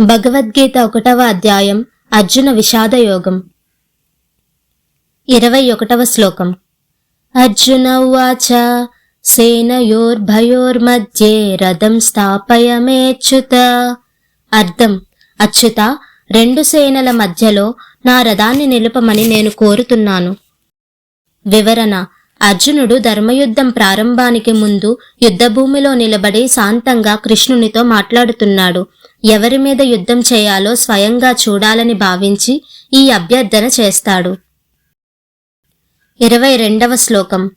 భగవద్గీత ఒకటవ అధ్యాయం అర్జున విషాద యోగం ఇరవై ఒకటవ శ్లోకం. అర్జున ఉవాచ సేనయోర్భయోర్మధ్యే రథం స్థాపయమేచ్యుత అర్థం. అచ్యుత రెండు సేనల మధ్యలో నా రథాన్ని నిలుపమని నేను కోరుతున్నాను. వివరణ. అర్జునుడు ధర్మయుద్ధం ప్రారంభానికి ముందు యుద్ధభూమిలో నిలబడి శాంతంగా కృష్ణునితో మాట్లాడుతున్నాడు. ఎవరి మీద యుద్ధం చేయాలో స్వయంగా చూడాలని భావించి ఈ అభ్యర్థన చేస్తాడు. ఇరవై రెండవ శ్లోకం.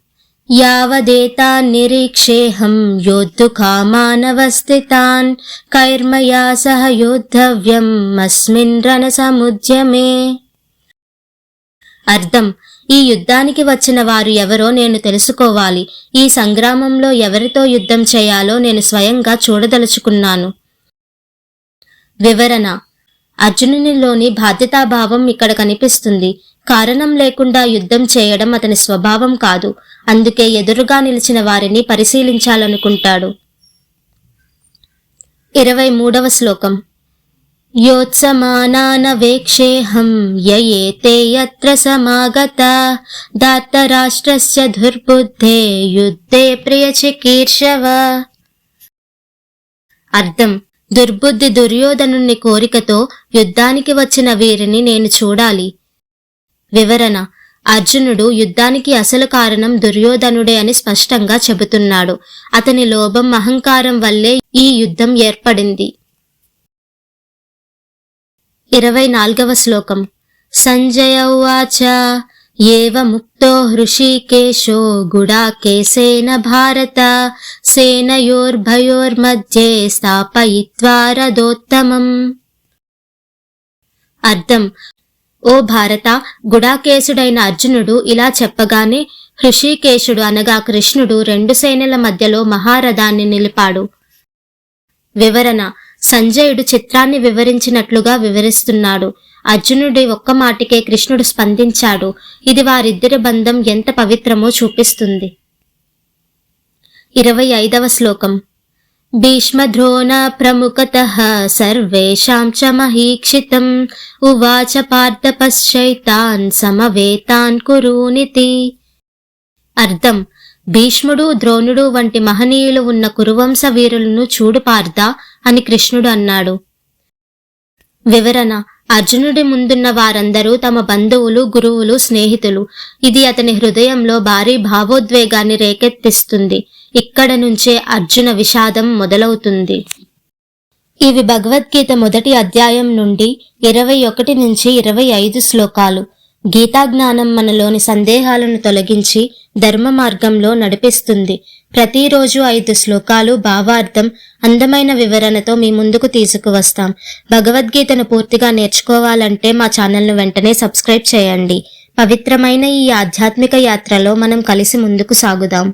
యావదేతా నిరీక్షేహం యోద్ధు కామానవస్థితాన్ కైర్మయా సహ యోద్ధవ్యం అస్మిన్ రణసముద్యమే అర్థం. ఈ యుద్ధానికి వచ్చిన వారు ఎవరో నేను తెలుసుకోవాలి. ఈ సంగ్రామంలో ఎవరితో యుద్ధం చేయాలో నేను స్వయంగా చూడదలుచుకున్నాను. వివరణ అర్జునునిలోని బాధ్యతాభావం ఇక్కడ కనిపిస్తుంది కారణం లేకుండా యుద్ధం చేయడం అతని స్వభావం కాదు అందుకే ఎదురుగా నిలిచిన వారిని పరిశీలించాలనుకుంటాడు ఇరవై మూడవ శ్లోకం योत्समानानवेक्षेऽहं य एते यत्र समागता दात्तराष्ट्रस्य दुर्बुद्धे యుద్ధే ప్రియచికీర్షవ అర్థం దుర్బుద్ధి దుర్యోధనుని కోరికతో యుద్ధానికి వచ్చిన వీరిని నేను చూడాలి. వివరణ. అర్జునుడు యుద్ధానికి అసలు కారణం దుర్యోధనుడే అని స్పష్టంగా చెబుతున్నాడు. అతని లోభం అహంకారం వల్లే ఈ యుద్ధం ఏర్పడింది. ఇరవై నాల్గవ శ్లోకం. సంజయ ఉచ ఏవ ముక్తో హృషీకేశో గుడాకేశేన భారత సేనయోర్భయోర్మధ్యే స్థాపయిత్వా రథోత్తమం అర్థం. ఓ భారత గుడాకేశుడైన అర్జునుడు ఇలా చెప్పగానే హృషికేశుడు అనగా కృష్ణుడు రెండు సేనల మధ్యలో మహారథాన్ని నిలిపాడు. వివరణ. సంజయుడు చిత్రాన్ని వివరించినట్లుగా వివరిస్తున్నాడు. అర్జునుడి ఒక్క మాటికే కృష్ణుడు స్పందించాడు. ఇది వారిద్దరి బంధం ఎంత పవిత్రమో చూపిస్తుంది. ఇరవై ఐదవ శ్లోకం. భీష్మద్రోణ ప్రముఖత సర్వేషాం చ మహీక్షితం. ఉవాచ పార్థ పశ్చైతాన్ సమవేతాన్ కురూనితి. అర్థం. భీష్ముడు ద్రోణుడు వంటి మహనీయులు ఉన్న కురువంశ వీరులను చూడు పార్థ అని కృష్ణుడు అన్నాడు. వివరణ. అర్జునుడి ముందున్న వారందరూ తమ బంధువులు గురువులు స్నేహితులు. ఇది అతని హృదయంలో భారీ భావోద్వేగాన్ని రేకెత్తిస్తుంది. ఇక్కడ నుంచే అర్జున విషాదం మొదలవుతుంది. ఇవి భగవద్గీత మొదటి అధ్యాయం నుండి ఇరవై ఒకటి నుంచి ఇరవై ఐదు శ్లోకాలు. గీతాజ్ఞానం మనలోని సందేహాలను తొలగించి ధర్మ మార్గంలో నడిపిస్తుంది. ప్రతిరోజు ఐదు శ్లోకాలు భావార్థం అందమైన వివరణతో మీ ముందుకు తీసుకువస్తాం. భగవద్గీతను పూర్తిగా నేర్చుకోవాలంటే మా ఛానల్ను వెంటనే సబ్స్క్రైబ్ చేయండి. పవిత్రమైన ఈ ఆధ్యాత్మిక యాత్రలో మనం కలిసి ముందుకు సాగుదాం.